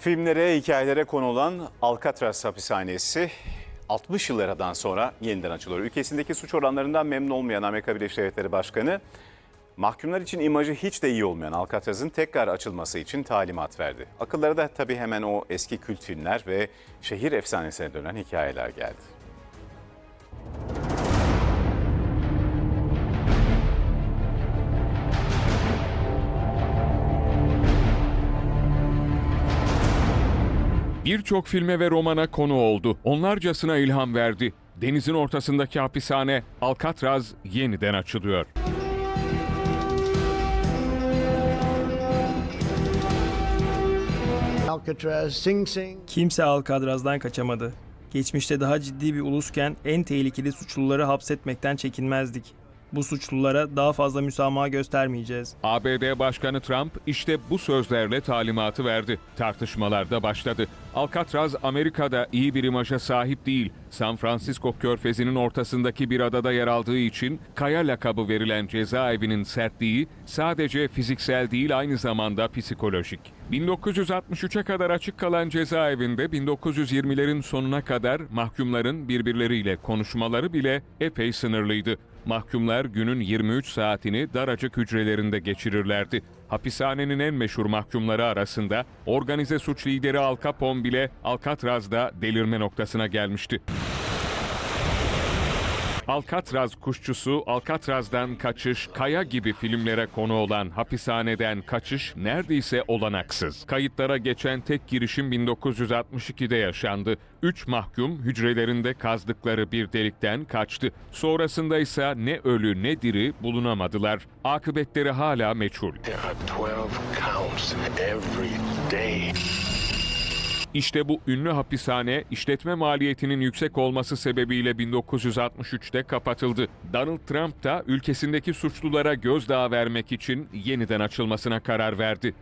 Filmlere, hikayelere konu olan Alcatraz hapishanesi 60 yıllardan sonra yeniden açılıyor. Ülkesindeki suç oranlarından memnun olmayan Amerika Birleşik Devletleri Başkanı, mahkumlar için imajı hiç de iyi olmayan Alcatraz'ın tekrar açılması için talimat verdi. Akıllara da tabii hemen o eski kült filmler ve şehir efsanesine dönen hikayeler geldi. Birçok filme ve romana konu oldu. Onlarcasına ilham verdi. Denizin ortasındaki hapishane Alcatraz yeniden açılıyor. Alcatraz, Sing Sing. Kimse Alcatraz'dan kaçamadı. Geçmişte daha ciddi bir ulusken en tehlikeli suçluları hapsetmekten çekinmezdik. Bu suçlulara daha fazla müsamaha göstermeyeceğiz. ABD Başkanı Trump işte bu sözlerle talimatı verdi. Tartışmalar da başladı. Alcatraz Amerika'da iyi bir imaja sahip değil. San Francisco körfezinin ortasındaki bir adada yer aldığı için Kaya lakabı verilen cezaevinin sertliği sadece fiziksel değil aynı zamanda psikolojik. 1963'e kadar açık kalan cezaevinde 1920'lerin sonuna kadar mahkumların birbirleriyle konuşmaları bile epey sınırlıydı. Mahkumlar günün 23 saatini daracık hücrelerinde geçirirlerdi. Hapishanenin en meşhur mahkumları arasında organize suç lideri Al Capone bile Alcatraz'da delirme noktasına gelmişti. Alcatraz kuşçusu, Alcatraz'dan kaçış, Kaya gibi filmlere konu olan hapishaneden kaçış neredeyse olanaksız. Kayıtlara geçen tek girişim 1962'de yaşandı. Üç mahkum hücrelerinde kazdıkları bir delikten kaçtı. Sonrasında ise ne ölü ne diri bulunamadılar. Akıbetleri hala meçhul. There are 12 counts every day. İşte bu ünlü hapishane işletme maliyetinin yüksek olması sebebiyle 1963'te kapatıldı. Donald Trump da ülkesindeki suçlulara gözdağı vermek için yeniden açılmasına karar verdi.